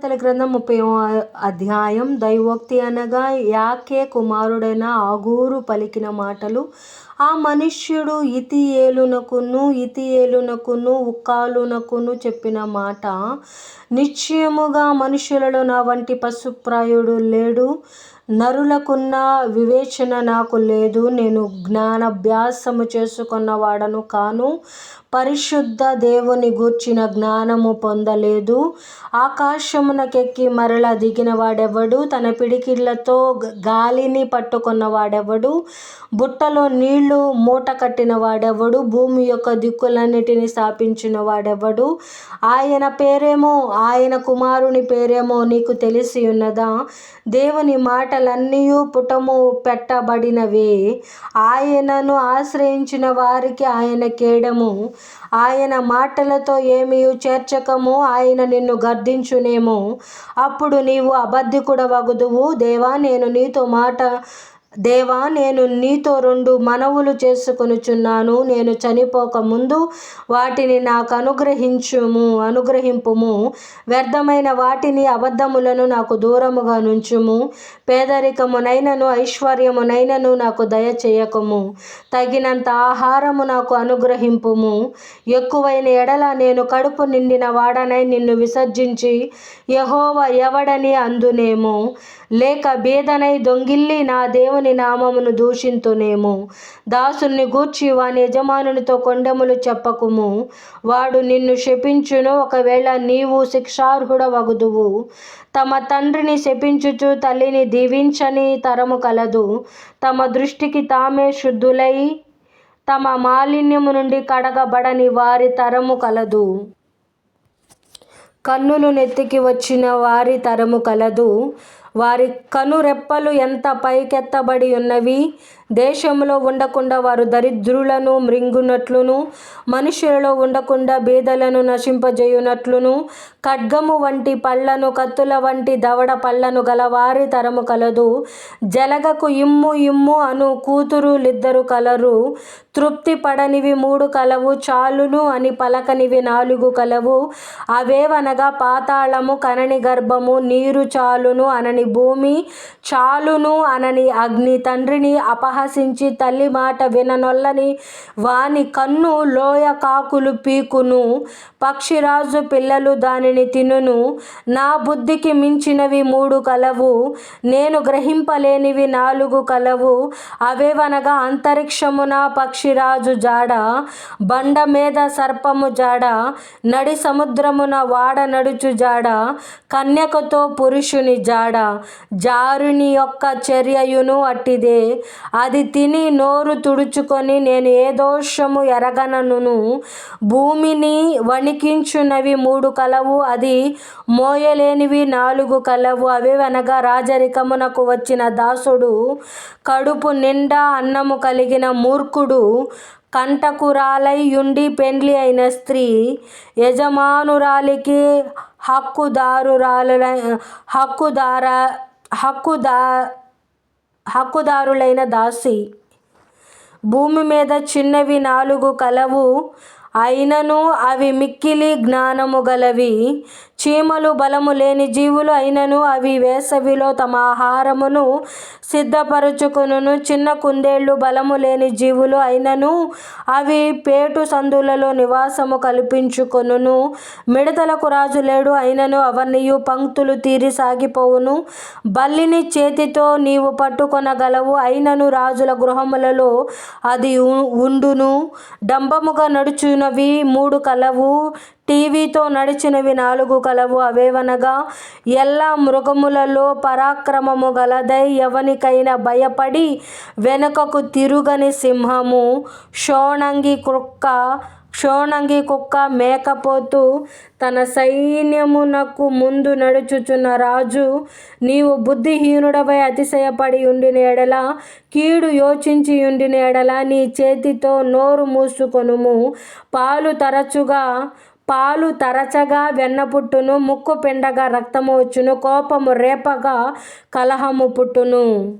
సామెతల గ్రంథం ముప్పై అధ్యాయం దైవోక్తి అనగా యాకే కుమారుడైన ఆగూరు పలికిన మాటలు. ఆ మనుష్యుడు ఇతి ఏలునకును ఇతి ఏలునకును ఉక్కాలునకును చెప్పిన మాట. నిశ్చయముగా మనుషులలో నా వంటి పశుప్రాయుడు లేడు. నరులకున్న వివేచన నాకు లేదు. నేను జ్ఞానాభ్యాసము చేసుకున్నవాడను కాను. పరిశుద్ధ దేవుని గూర్చిన జ్ఞానము పొందలేదు. ఆకాశమునకెక్కి మరల దిగిన వాడెవడు? తన పిడికిళ్ళతో గాలిని పట్టుకున్న వాడెవడు? బుట్టలో నీళ్ళు మూట కట్టిన వాడెవడు? భూమి యొక్క దిక్కులన్నిటిని స్థాపించిన వాడెవడు? ఆయన పేరేమో ఆయన కుమారుని పేరేమో నీకు తెలిసి ఉన్నదా? దేవుని మాటలన్నీ పుటము పెట్టబడినవే. ఆయనను ఆశ్రయించిన వారికి ఆయన కేడము. ఆయన మాటలతో ఏమీ చేర్చకము? ఆయన నిన్ను గర్దించునేమో అప్పుడు నీవు అబద్ధికుడవగుదువు. దేవా నేను నీతో మాట దేవా నేను నీతో రెండు మనవులు చేసుకొనుచున్నాను. నేను చనిపోక ముందు వాటిని నాకు అనుగ్రహించుము అనుగ్రహింపుము. వ్యర్థమైన వాటిని అబద్ధములను నాకు దూరముగా నుంచుము. పేదరికమునైనను ఐశ్వర్యమునైనను నాకు దయచేయకము. తగినంత ఆహారము నాకు అనుగ్రహింపుము. ఎక్కువైన ఎడల నేను కడుపు నిండిన వాడనై నిన్ను విసర్జించి యహోవ ఎవడని అందునేమో. లేక బేదనై దొంగిల్లి నా దేవుని నామమును దూషింతునేమో. దాసుని గూర్చి వాని యజమానునితో కొండములు చెప్పకుము. వాడు నిన్ను శపించును ఒకవేళ నీవు శిక్షార్హుడవగుదువు. తమ తండ్రిని శపించుచు తల్లిని దీవించని తరము కలదు. తమ దృష్టికి తామే శుద్ధులై తమ మాలిన్యము నుండి కడగబడని వారి తరము కలదు. కన్నులు నెత్తికి వచ్చిన వారి తరము కలదు. వారి కనురెప్పలు ఎంత పైకెత్తబడి ఉన్నవి? దేశంలో ఉండకుండా వారు దరిద్రులను మృంగునట్లును మనుషులలో ఉండకుండా బీదలను నశింపజేయునట్లును ఖడ్గము వంటి పళ్ళను కత్తుల వంటి దవడ పళ్ళను గల వారి తరము కలదు. జలగకు ఇమ్ము ఇమ్ము అను కూతురు లిద్దరు కలరు. తృప్తి పడనివి మూడు కలవు చాలును అని పలకనివి నాలుగు కలవు. అవేవనగా పాతాళము కనని గర్భము నీరు చాలును అనని భూమి చాలును అనని అగ్ని తండ్రిని సాహసించి తల్లి మాట విననొల్లని వాని కన్ను లోయ కాకులు పీకును. పక్షిరాజు పిల్లలు దానిని తినును. నా బుద్ధికి మించినవి మూడు కలవు. నేను గ్రహింపలేనివి నాలుగు కలవు. అవేవనగా అంతరిక్షమున పక్షిరాజు జాడ బండ మీద సర్పము జాడ నడి సముద్రమున వాడ నడుచు జాడ కన్యకతో పురుషుని జాడ. జారుని యొక్క చర్యయును అట్టిదే. అది తిని నోరు తుడుచుకొని నేను ఏ దోషము ఎరగనను భూమిని వణికించునవి మూడు కలవు అది మోయలేనివి నాలుగు కలవు. అవి అనగా రాజరికమునకు వచ్చిన దాసుడు కడుపు నిండా అన్నము కలిగిన మూర్ఖుడు కంటకురాలై యుండి పెండ్లి అయిన స్త్రీ యజమానురాలికి హక్కుదారురాల హక్కుదార హక్కుదా హక్కుదారులైన దాసి భూమి మీద చిన్నవి నాలుగు కలవు అయినను అవి మిక్కిలి జ్ఞానము గలవి. చీమలు బలము లేని జీవులు అయినను అవి వేసవిలో తమ ఆహారమును సిద్ధపరచుకును చిన్న కుందేళ్ళు బలము లేని జీవులు అయినను అవి పేటు సందులలో నివాసము కల్పించుకొనును. మిడతలకు రాజు లేడు అయినను అవన్నీయు పంక్తులు తీరి సాగిపోవును. బల్లిని చేతితో నీవు పట్టుకొనగలవు అయినను రాజుల గృహములలో అది ఉండును. డంబముగా నడిచినవి మూడు కలవు టీవీతో నడిచినవి నాలుగు కలవు. అవేవనగా ఎల్ల మృగములలో పరాక్రమము గలదై ఎవనికైనా భయపడి వెనుకకు తిరుగని సింహము షోణంగి కుక్క షోణంగి కుక్క మేకపోతు తన సైన్యమునకు ముందు నడుచుచున్న రాజు నీవు బుద్ధిహీనుడవై అతిశయపడి ఉండిన ఎడల కీడు యోచించి ఉండిన ఎడల నీ చేతితో నోరు మూసుకొనుము. పాలు తరచుగా పాలు తరచగా వెన్న పుట్టును ముక్కు పిండగా రక్తము వచ్చును కోపము రేపగా కలహము పుట్టును.